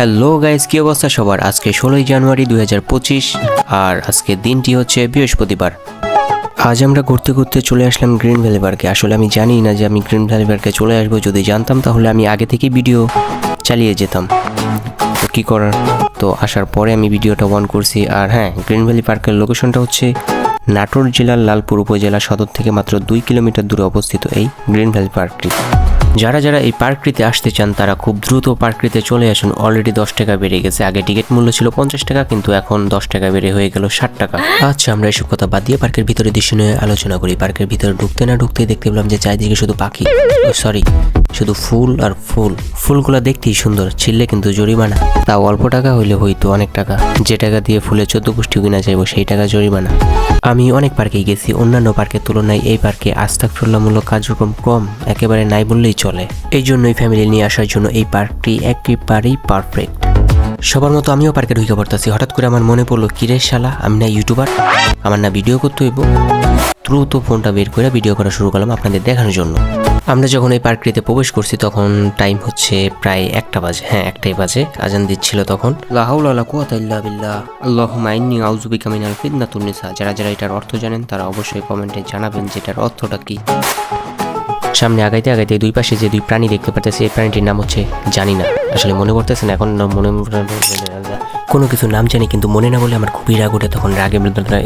Hello guys কি অবস্থা সবার? আজকে ষোলোই জানুয়ারি দু হাজার পঁচিশ আর আজকে দিনটি হচ্ছে বৃহস্পতিবার। আজ আমরা ঘুরতে ঘুরতে চলে আসলাম গ্রিন ভ্যালি পার্কে। আসলে আমি জানি না যে আমি গ্রিন ভ্যালি পার্কে চলে আসব। যদি জানতাম তাহলে আমি আগে থেকেই ভিডিও চালিয়ে যেতাম। তো কী করার? তো আসার পরে আমি ভিডিওটা অন করছি। আর হ্যাঁ গ্রিন ভ্যালি পার্কের লোকেশনটা হচ্ছে নাটোর জেলার লালপুর উপজেলা সদর থেকে মাত্র দুই কিলোমিটার দূরে অবস্থিত এই গ্রিন ভ্যালি পার্কটি। যারা যারা এই পার্কটিতে আসতে চান, তারা খুব দ্রুত পার্কটিতে চলে আসুন। অলরেডি দশ টাকা বেড়ে গেছে। আগে টিকিট মূল্য ছিল পঞ্চাশ টাকা, কিন্তু এখন দশ টাকা বেড়ে হয়ে গেল ষাট টাকা। আচ্ছা আমরা এসব কথা বাদ দিয়ে পার্কের ভিতরে দৃশ্য নিয়ে আলোচনা করি। পার্কের ভিতরে ঢুকতে না ঢুকতে দেখতে পেলাম যে চারিদিকে শুধু পাখি। সরি শুধু ফুল আর ফুল। ফুলগুলো দেখতেই সুন্দর ছিললে কিন্তু জরিমানা। তাও অল্প টাকা হইলে হইতো অনেক টাকা। যে টাকা দিয়ে ফুলের চোদ্দ পুষ্টি কিনা যাইব, সেই টাকা জরিমানা। আমি অনেক পার্কেই গেছি। অন্যান্য পার্কের তুলনায় এই পার্কে আস্তাকফুল্লামূলক কার্যক্রম কম। একেবারে নাই বললেই চলে। এই জন্যই ফ্যামিলি নিয়ে আসার জন্য এই পার্কটি একেবারেই পারফেক্ট সবার মতো আমিও পার্কে ঢুকে পড়তেছি। হঠাৎ করে আমার মনে পড়ল, কিরে শালা, আমি না ইউটিউবার আমার না ভিডিও করতে হইব। দ্রুত ফোনটা বের করে ভিডিও করা শুরু করলাম আপনাদের দেখানোর জন্য। আমরা যখন এই পার্কটিতে প্রবেশ করছি, তখন টাইম হচ্ছে প্রায় একটা বাজে। হ্যাঁ একটাই বাজে। আজান দিচ্ছিল তখন। বিল্লাহ। যারা যারা এটার অর্থ জানেন, তারা অবশ্যই কমেন্টে জানাবেন যে এটার অর্থটা কি। সামনে আগাইতে আগাইতে দুই পাশে যে দুই প্রাণী দেখতে পাচ্ছে এই প্রাণীটির নাম হচ্ছে জানি না। আসলে মনে করতেছেন, এখন মনে কোনো কিছু নাম জানি, কিন্তু মনে না বলে আমার খুবই রাগ ওঠে তখন রাগে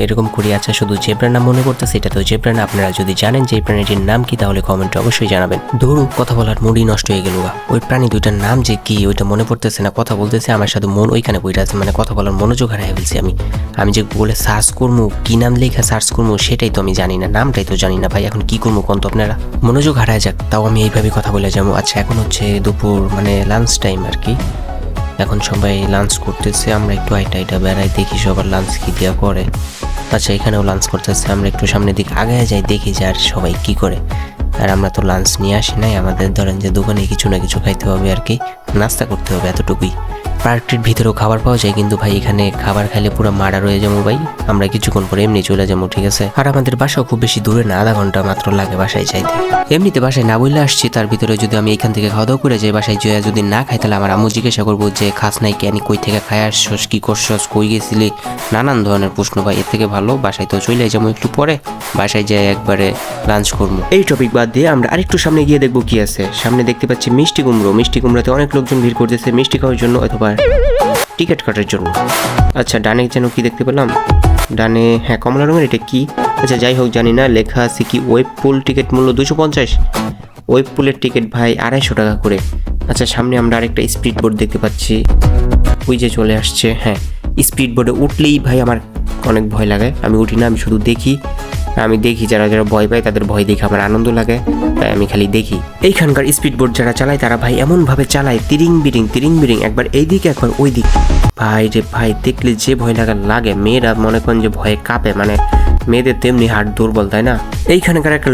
এরকম করি আচ্ছা শুধু জেব্রার নাম মনে করতেছে এটা তো জেব্রা না আপনারা যদি জানেন যে প্রাণীটির নাম কি, তাহলে কমেন্টে অবশ্যই জানাবেন। ধরুন, কথা বলার মুডই নষ্ট হয়ে গেল ওই প্রাণী দুইটার নাম যে কি, ওইটা মনে পড়তেছে না, কথা বলতেছে, আমার সাথে মন ওইখানে বইটা আছে মানে কথা বলার মনোযোগ হারিয়ে ফেলছি আমি। আমি যে বলে সার্চ করব কি নাম লেখা সার্চ করব সেটাই তো আমি জানি না, নামটাই তো জানি না, ভাই, এখন কি করব কোন তো আপনারা? মনোযোগ হারায় যাক, তাও আমি এইভাবে কথা বলে যাব। আচ্ছা এখন হচ্ছে দুপুর মানে লাঞ্চ টাইম আর কি। এখন সবাই লাঞ্চ করতেছে, আমরা একটু আইটা আইটা বেড়াই, দেখি সবার লাঞ্চ কি দেওয়া করে। আচ্ছা এখানেও লাঞ্চ করতেছে, আমরা একটু সামনের দিকে আগে যাই, দেখি যে আর সবাই কি করে। আর আমরা তো লাঞ্চ নিয়ে আসি নাই, আমাদের ধরেন যে দোকানে কিছু না কিছু খাইতে হবে আর কি, নাস্তা করতে হবে এতটুকুই। পার্কটির ভিতরেও খাবার পাওয়া যায়, কিন্তু ভাই এখানে খাবার খাইলে পুরো মারা রয়ে যাব ভাই। আমরা কিছুক্ষণ পরে এমনি চলে যাব, ঠিক আছে? আর আমাদের বাসাও খুব বেশি দূরে না, আধা ঘণ্টা মাত্র লাগে বাসায় যাইতে। এমনিতে বাসায় না বললে আসছি, তার ভিতরে যদি আমি এখান থেকে খাওয়া দাওয়া করে যাই, বাসায় যে যদি না খাই, তাহলে আমার আম্মু জিজ্ঞাসা করব যে, খাস নাই কেন কই থেকে খায় আসছস, কি করছস, কই গেছিলি? নানান ধরনের প্রশ্ন, ভাই, এর থেকে ভালো, বাসায় তো চলে যাব একটু পরে, বাসায় যাই একবারে লাঞ্চ করব। এই টপিক বাদ দিয়ে আমরা আরেকটু সামনে গিয়ে দেখব কি আছে। সামনে দেখতে পাচ্ছি মিষ্টি কুমড়ো, মিষ্টি কুমড়োতে অনেক লোকজন ভিড় করতেছে, মিষ্টি খাওয়ার জন্য অথবা টিকিট কাটার জন্য। আচ্ছা ডানে যেন কি দেখতে পেলাম? ডানে হ্যাঁ কমলা রঙের, এটা কি? আচ্ছা যাই হোক, জানি না, লেখা আছে কি, ওয়েব পুল টিকিট মূল্য দুশো পঞ্চাশ। ওয়েব পুলের টিকিট ভাই আড়াইশো টাকা করে। আচ্ছা সামনে আমরা আরেকটা স্পিড বোর্ড দেখতে পাচ্ছি। ওই যে চলে আসছে হ্যাঁ। স্পিড বোর্ডে উঠলেই ভাই আমার অনেক ভয় লাগে। আমি উঠি না, আমি শুধু দেখি। আমি দেখি যারা যারা ভয় পায়, তাদের ভয় দেখে আমার আনন্দ লাগে, তাই আমি খালি দেখি। এইখানকার স্পিড বোর্ড যারা চালায়, তারা ভাই এমনভাবে চালায়, তিরিং বিরিং তিরিং বিরিং, একবার এই দিকে একবার ওই দিক ভাই রে ভাই, দেখলে যে ভয় লাগা লাগে, মেয়েরা মনে করেন যে ভয়ে কাঁপে মানে মেয়েদের তেমনি হার্ট দুর্বল, তাই না? এইখানকার একটা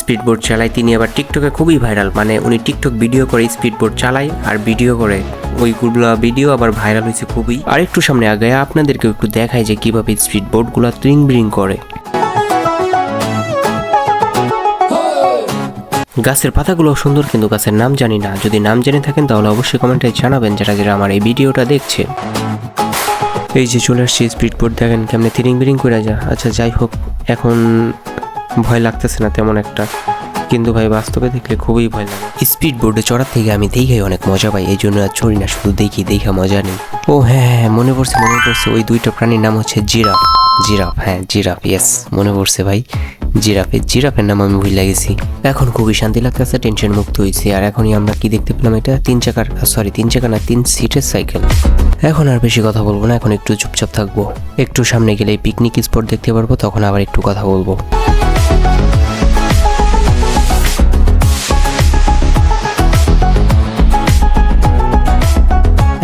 স্পিড বোর্ড চালায়, তিনি আবার টিকটকে খুবই ভাইরাল মানে উনি টিকটক ভিডিও করে স্পিড বোর্ড চালায় আর ভিডিও করে। ওইগুলো ভিডিও আবার ভাইরাল হয়েছে খুবই। আর একটু সামনে আগে আপনাদেরকে একটু দেখায় যে কীভাবে স্পিড বোর্ডগুলো ত্রিং বিরিং করে। গাছের পাতাগুলো সুন্দর কিন্তু গাছের নাম জানি না। যদি নাম জেনে থাকেন তাহলে অবশ্যই কমেন্টে জানাবেন যারা যারা আমার এই ভিডিওটা দেখছে। এই যে চলে আসছি স্পিড বোর্ড দেখেন কেমনে তিরিং বিরিং করে যা। আচ্ছা যাই হোক, এখন ভয় লাগতেছে না তেমন একটা। কিন্তু ভাই, বাস্তবে দেখলে খুবই ভয় লাগে। স্পিড বোর্ডে চড়ার থেকে আমি দেখে অনেক মজা পাই, এই জন্য আর চড়ি না, শুধু দেখি, দেখা মজা নেই। ও হ্যাঁ হ্যাঁ মনে পড়ছে মনে পড়ছে, ওই দুইটা প্রাণীর নাম হচ্ছে জিরাফ। জিরাফ হ্যাঁ জিরাফ ইয়েস মনে পড়ছে ভাই। জিরাফে, জিরাফের নাম আমি ভুলে গেছি। এখন খুবই শান্তি লাগতেছে, টেনশন মুক্ত হয়েছি, আর এখনই আমরা কি দেখতে পেলাম এটা? তিন চাকার সরি তিন চাকা না, তিন সিটের সাইকেল এখন আর বেশি কথা বলব না, এখন একটু চুপচাপ থাকব। একটু সামনে গেলে পিকনিক স্পট দেখতে পারব, তখন আবার একটু কথা বলব।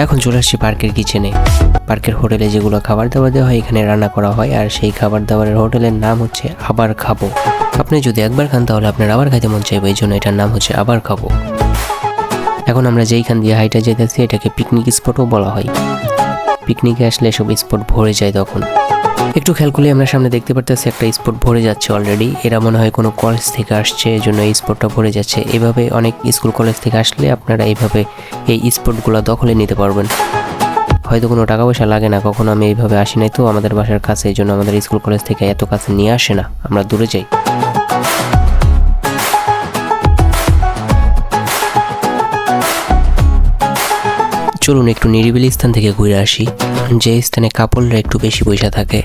এখন চলে আসছি পার্কের কিচেনে। পার্কের হোটেলে যেগুলো খাবার দাবার দেওয়া হয়, এখানে রান্না করা হয়। আর সেই খাবার দাবারের হোটেলের নাম হচ্ছে আবার খাব। আপনি যদি একবার খান, তাহলে আপনার আবার খাইতে মন চাইবে। এই জন্য এটার নাম হচ্ছে আবার খাব। এখন আমরা যেইখান দিয়ে হাইটা যেতেছি, এটাকে পিকনিক স্পটও বলা হয়। পিকনিকে আসলে এসব স্পট ভরে যায় তখন। একটু খেয়াল করলে আমরা সামনে দেখতে পারতেছি একটা স্পট ভরে যাচ্ছে অলরেডি এরা মনে হয় কোনো কলেজ থেকে আসছে, এই জন্য এই স্পটটা ভরে যাচ্ছে। এভাবে অনেক স্কুল কলেজ থেকে আসলে আপনারা এইভাবে এই স্পটগুলো দখলে নিতে পারবেন। হয়তো কোনো টাকা পয়সা লাগে না, কখনো আমি এইভাবে আসি নাই তো আমাদের বাসার কাছে, এই জন্য আমাদের স্কুল কলেজ থেকে এত কাছে নিয়ে আসে না, আমরা দূরে যাই। চলুন একটু নিরিবিলি স্থান থেকে ঘুরে আসি। যে স্থানে কাপড়রা একটু বেশি পয়সা থাকে।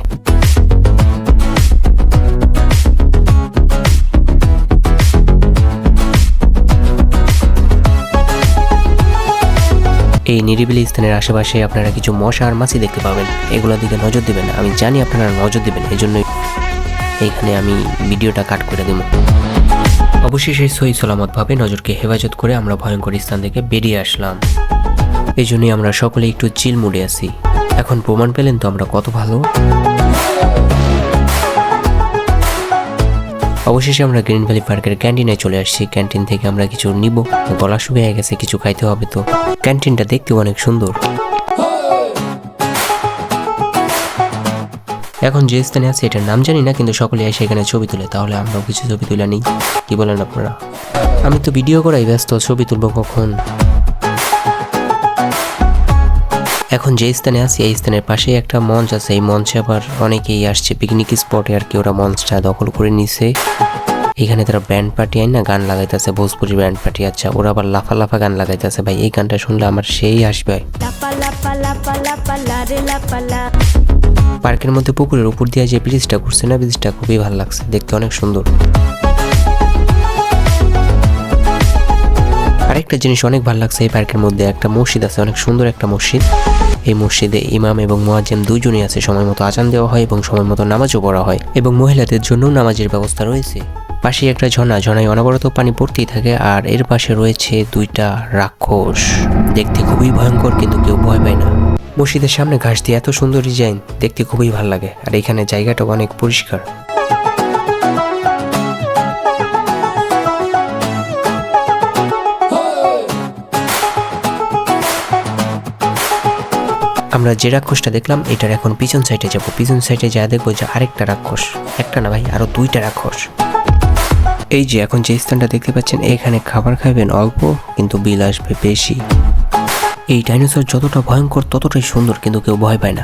এই নিরিবিলি স্থানের আশেপাশে আপনারা কিছু মশা আর মাছি দেখতে পাবেন। এগুলোর দিকে নজর দিবেন আমি জানি আপনারা নজর দিবেন এই জন্যই এইখানে আমি ভিডিওটা কাট করে দেবো। অবশেষে সহি সালামতভাবে নজরকে হেফাজত করে আমরা ভয়ঙ্কর স্থান থেকে বেরিয়ে আসলাম। এই জন্যই আমরা সকলে একটু চিল মুডে আছি। এখন প্রমাণ পেলেন তো আমরা কত ভালো। অবশেষে আমরা গ্রিন ভ্যালি পার্কের ক্যান্টিনে চলে আসছি। ক্যান্টিন থেকে আমরা কিছু নিব। গলা শুকিয়ে গেছে, কিছু খাইতে হবে তো। ক্যান্টিনটা দেখতেও অনেক সুন্দর। এখন যে স্থানে আছে, এটার নাম জানি না, কিন্তু সকলে এসে এখানে ছবি তুলে, তাহলে আমরাও কিছু ছবি তুলে নিই। কি বলেন আপনারা? আমি তো ভিডিও করাই ব্যস্ত, ছবি তুলবো কখন? এখন যে স্থানে আছি এই স্থানের পাশে একটা মঞ্চ আছে। এই মঞ্চে আবার অনেকেই আসছে। পিকনিক স্পটে আর কি ওরা মঞ্চটা দখল করে নিছে। এখানে তারা ব্যান্ড পার্টি আইন না গান লাগাইতেছে ভোজপুরি ব্যান্ড পার্টি আচ্ছা ওরা আবার লাফা লাফা গান লাগাইতেছে। ভাই এই গানটা শুনলে আমার সেই আসবে পার্কের মধ্যে পুকুরের উপর দিয়ে যে ব্রিজটা ঘুরছে না ব্রিজটা খুবই ভালো লাগছে। দেখতে অনেক সুন্দর। আরেকটা জিনিস অনেক ভালো লাগছে। এই পার্কের মধ্যে একটা মসজিদ আছে, অনেক সুন্দর একটা মসজিদ। এই মসজিদে ইমাম এবং মোয়াজ্জেম দুইজনই আছে। সময় মতো আজান দেওয়া হয় এবং সময় মতো নামাজও পড়া হয় এবং মহিলাদের জন্য নামাজের ব্যবস্থা রয়েছে। পাশে একটা ঝর্ণা, ঝর্ণায় অনবরত পানি পড়তেই থাকে আর এর পাশে রয়েছে দুইটা রাক্ষস। দেখতে খুবই ভয়ঙ্কর কিন্তু কেউ ভয় পায় না। মসজিদের সামনে ঘাস দিয়ে এত সুন্দর ডিজাইন, দেখতে খুবই ভালো লাগে। আর এখানে জায়গাটা অনেক পরিষ্কার। আমরা যে রাক্ষসটা দেখলাম, এটার এখন পিছন সাইডে যাব। পিছন সাইডে যা দেখব যে আরেকটা রাক্ষস। একটা না ভাই, আরও দুইটা রাক্ষস। এই যে এখন যে স্থানটা দেখতে পাচ্ছেন, এখানে খাবার খাবেন অল্প, কিন্তু বিল আসবে বেশি। এই ডাইনোসর যতটা ভয়ঙ্কর, ততটাই সুন্দর, কিন্তু কেউ ভয় পায় না।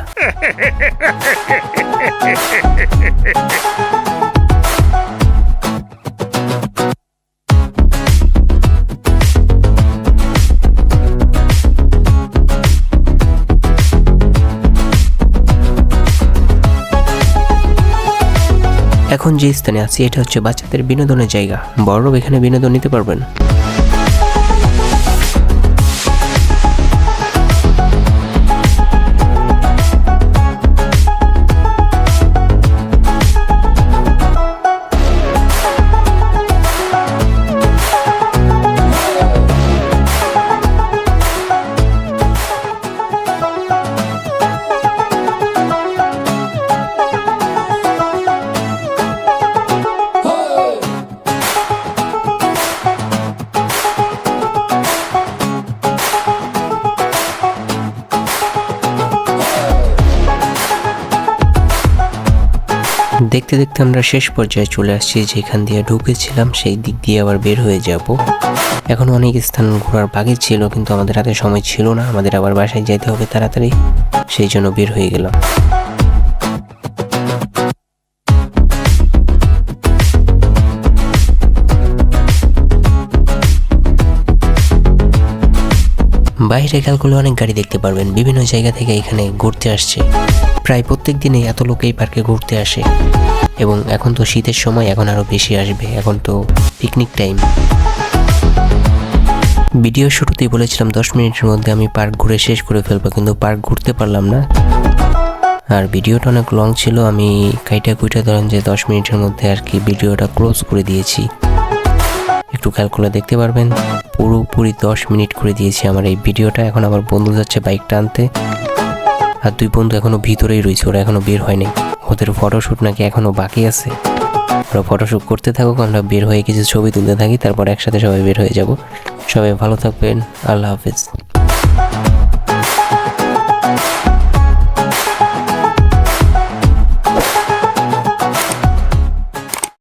এখন যে স্থানে আছি এটা হচ্ছে বাচ্চাদের বিনোদনের জায়গা। বড়রাও এখানে বিনোদন নিতে পারবেন। দেখতে দেখতে আমরা শেষ পর্যায়ে চলে আসছি, যেখান দিয়ে ঢুকেছিলাম, সেই দিক দিয়ে আবার বের হয়ে যাব। এখন অনেক স্থান ঘোরার বাকি ছিল, কিন্তু আমাদের হাতে সময় ছিল না। আমাদের আবার বাসায় যেতে হবে তাড়াতাড়ি, সেই জন্য বের হয়ে গেলাম। বাইরে খেয়াল করলে অনেক গাড়ি দেখতে পারবেন, বিভিন্ন জায়গা থেকে এখানে ঘুরতে আসছে। প্রায় প্রত্যেক দিনে এত লোক এই পার্কে ঘুরতে আসে। এবং এখন তো শীতের সময়, এখন আরও বেশি আসবে, এখন তো পিকনিক টাইম ভিডিও শুরুতেই বলেছিলাম, দশ মিনিটের মধ্যে আমি পার্ক ঘুরে শেষ করে ফেলব, কিন্তু পার্ক ঘুরতে পারলাম না। আর ভিডিওটা অনেক লং ছিল, আমি কাইটা কুইটা ধরেন যে দশ মিনিটের মধ্যে আর কি ভিডিওটা ক্লোজ করে দিয়েছি। একটু খেয়াল করলে দেখতে পারবেন। পুরোপুরি দশ মিনিট করে দিয়েছি আমার এই ভিডিওটা। এখন আবার বন্ধু যাচ্ছে বাইকটা আনতে। আর দুই বন্ধু এখনও ভিতরেই রয়েছে, ওরা এখনও বের হয়নি। ওদের ফটোশ্যুট নাকি এখনও বাকি আছে। ওরা ফটোশ্যুট করতে থাকুক, আমরা বের হয়ে কিছু ছবি তুলতে থাকি, তারপর একসাথে সবাই বের হয়ে যাব। সবাই ভালো থাকবেন, আল্লাহ হাফিজ।